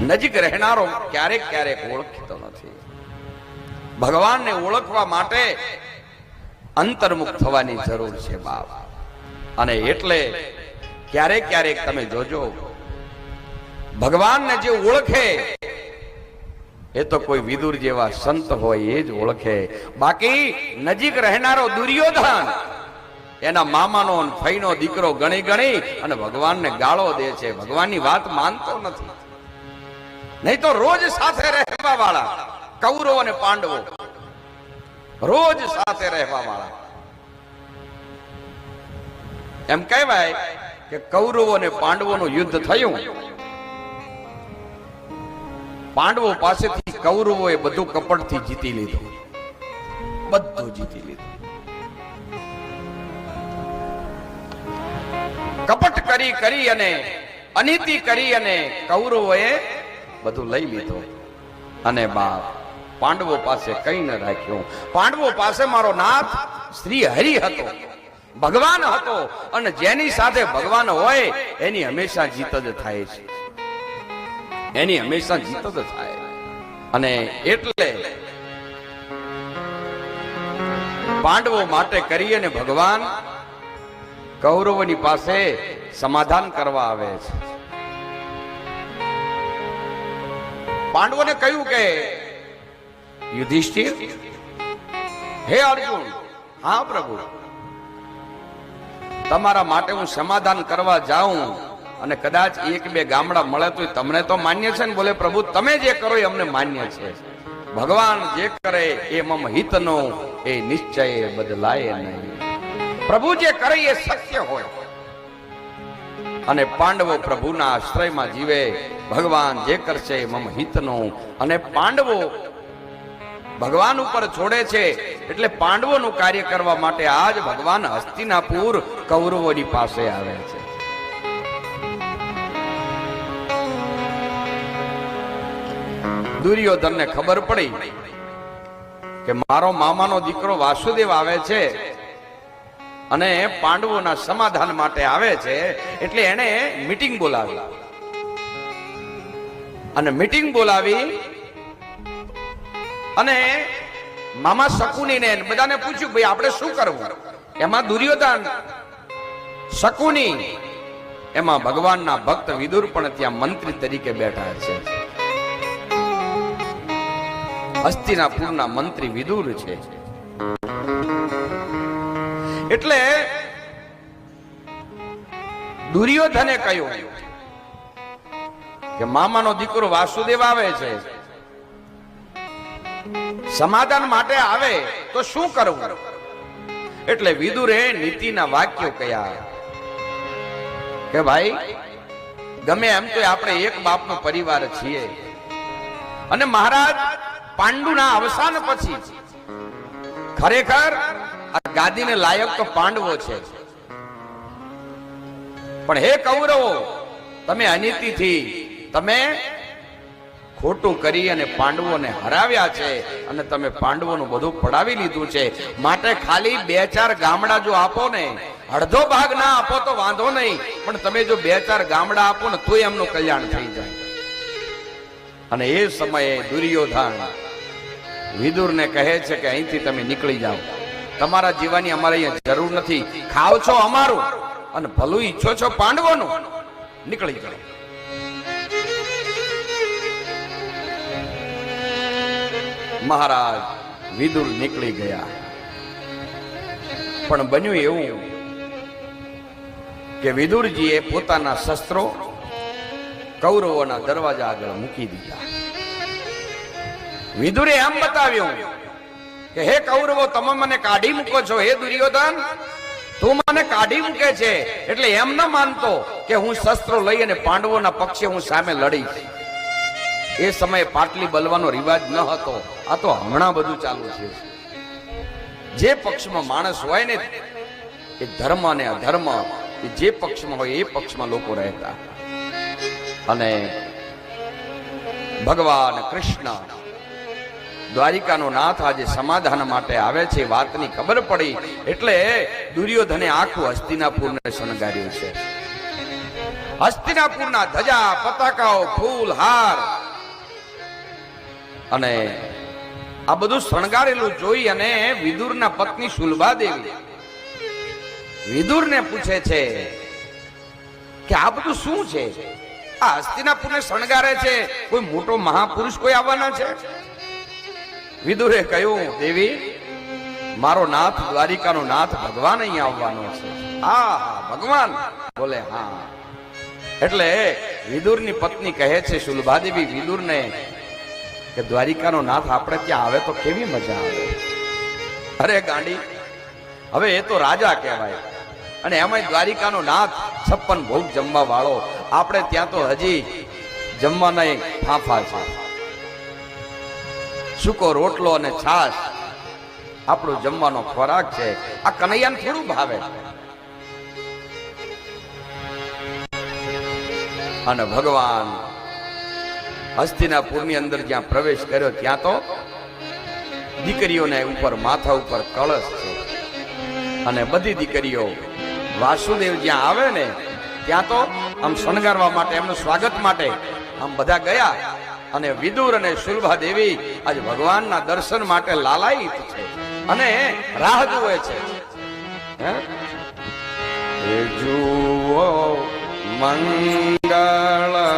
નજીક રહેનારો ક્યારેક ક્યારેક ઓળખતો નથી. ભગવાનને ઓળખવા માટે અંતર્મુખ થવાની જરૂર છે બાપ. અને એટલે ક્યારેક ક્યારેક તમે જોજો, ભગવાનને જે ઓળખે, એ તો કોઈ વિદુર જેવા સંત હોય એ જ ઓળખે. બાકી નજીક રહેનારો દુર્યોધન, એના મામાનો ફઈનો દીકરો ગણી ગણી અને ભગવાનને ગાળો દે છે. ભગવાનની વાત માનતો નથી. નહીં તો રોજ સાથે રહેવા વાળા કૌરવ અને પાંડવો. રોજ સાથે રહેવા વાળા એમ કહેવાય કે કૌરવો અને પાંડવોનું યુદ્ધ થયું. પાંડવો પાસેથી કૌરવોએ બધું કપટથી જીતી લીધું. બધું જીતી લીધું. કપટ કરી કરી અને અનીતિ કરી અને કૌરવોએ બધું લઈ લીધું. અને બાપ, પાંડવો પાસે કઈ ન રાખ્યું. પાંડવો પાસે મારો નાથ શ્રી હરિ હતો. ભગવાન હતો. અને જેની સાથે ભગવાન હોય, એની હંમેશા જીત જ થાય છે. એની હંમેશા જીત જ થાય. અને એટલે પાંડવો માટે કરી અને ભગવાન કૌરવોની પાસે સમાધાન કરવા આવે છે. પાંડવોને કહ્યું કે, યુધિષ્ઠિર, હે અર્જુન, હા પ્રભુ, તમારા માટે હું સમાધાન કરવા જાઉં અને કદાચ એક બે ગામડા મળે તો તમને તો માન્ય છે ને. બોલે, પ્રભુ, તમે જે કરો એ અમને માન્ય છે. ભગવાન જે કરે એ મમ હિતનો, એ નિશ્ચય બદલાય નહીં. પ્રભુ જે કરે એ સત્ય હોય. અને પાંડવો પ્રભુના આશ્રયમાં જીવે. ભગવાન જે કરશે મમ હિતનો. અને પાંડવો ભગવાન ઉપર છોડે છે એટલે પાંડવોનું કાર્ય કરવા માટે આજ ભગવાન હસ્તિનાપુર કૌરવોની પાસે આવે છે. દુર્યોધનને ખબર પડી કે મારો મામાનો દીકરો વાસુદેવ આવે છે. અને પાંડવોના સમાધાન માટે આવે છે, એટલે એને મીટિંગ બોલાવી. અને મીટિંગ બોલાવી અને મામા શકુનીને બધાને પૂછ્યું, ભાઈ, આપણે શું કરવું? એમાં દુર્યોધન, શકુની, એમાં ભગવાનના ભક્ત વિદુર પણ ત્યાં મંત્રી તરીકે બેઠા છે. હસ્તિનાપુરના મંત્રી વિદુર છે. એટલે દુર્યોધને કહ્યું કે મામાનો દીકરો વાસુદેવ આવે છે. સમાધાન માટે આવે તો શું કરવું? એટલે વિદુરે નીતિના વાક્યો કયા કે ભાઈ, ગમે એમ તો આપણે એક બાપનો પરિવાર છીએ. અને મહારાજ પાંડુના અવસાન પછી ખરેખર આ ગાદીને લાયક તો પાંડવો છે. પણ હે કૌરવો, તમે અનિતિથી તમે ખોટું કરી અને પાંડવોને હરાવ્યા છે અને તમે પાંડવોનું બધું પડાવી લીધું છે. માટે ખાલી બે ચાર ગામડા જો આપો ને, અડધો ભાગ ના આપો તો વાંધો નહીં, પણ તમે જો બે ચાર ગામડા આપો ને, તોય એમનું કલ્યાણ થઈ જાય. અને એ સમયે દુર્યોધન વિદુરને કહે છે કે અહીંથી તમે નીકળી જાઓ. તમારા જીવાની અમારે અહીંયા જરૂર નથી. ખાવ છો અમારું. અને ભલું ઈચ્છો છો પાંડવોનું. નીકળી ગયો મહારાજ, વિદુર નીકળી ગયા. પણ બન્યું એવું કે વિદુરજીએ પોતાના શસ્ત્રો કૌરવોના દરવાજા આગળ મૂકી દીધા. વિદુરે એમ બતાવ્યું કે હે કૌરવો, તમે મને કાઢી મૂકો છો, હે દુર્યોધન? તું મને કાઢી મૂકે છે, એટલે એમ ન માનતો કે હું શસ્ત્રો લઈ અને પાંડવોના પક્ષે હું સામે લડીશ. એ સમયે પાટલી બલવાનો રિવાજ ન હતો. આ તો હમણાં બધું ચાલુ છે. જે પક્ષમાં માણસ હોય ને, એ ધર્મ અને અધર્મ જે પક્ષમાં હોય એ પક્ષમાં લોકો રહેતા. અને ભગવાન કૃષ્ણ દ્વારિકાનો નાથ આજે સમાધાન માટે આવે છે વાતની ખબર પડી. એટલે દુર્યોધને આખું હસ્તિનાપુરને શણગાર્યું છે. હસ્તિનાપુરના ધજા, પતાકાઓ, ફૂલ, હાર. અને આ બધું શણગારેલું જોઈ અને વિદુરના પત્ની સુલભા દેવી વિદુરને પૂછે છે કે આ બધું શું છે? આ હસ્તિનાપુરને શણગારે છે? કોઈ મોટો મહાપુરુષ કોઈ આવવાના છે? વિદુરે કહ્યું, દેવી, મારો નાથ દ્વારિકાનો નાથ ભગવાન અહીં આવવાનો છે. હા હા, ભગવાન. બોલે, હા. એટલે વિદુરની પત્ની કહે છે, સુલભાદેવી, વિદુરને કે દ્વારિકાનો નાથ આપણે ત્યાં આવે તો કેવી મજા આવે? અરે, ગાંડી, હવે એ તો રાજા કહેવાય. અને એમાંય દ્વારિકાનો નાથ છપ્પન ભોગ જમવા વાળો. આપણે ત્યાં તો હજી જમવાના ફાંફા છે. સૂકો રોટલો અને છાશ. આપણો જમવાનો ખોરાક છે. આ કનૈયાને થોડું ભાવે. અને ભગવાન હસ્તિનાપુરની અંદર જ્યાં પ્રવેશ કર્યો, ત્યાં તો દીકરીઓને ઉપર માથા ઉપર કળશ છે. અને બધી દીકરીઓ વાસુદેવ જ્યાં આવે ને, ત્યાં તો આમ શણગારવા માટે, એમનું સ્વાગત માટે આમ બધા ગયા. અને વિદુર અને સુલભા દેવી આજ ભગવાનના દર્શન માટે લાલાયિત છે. અને રાહ જુએ છે. જુઓ મંગળ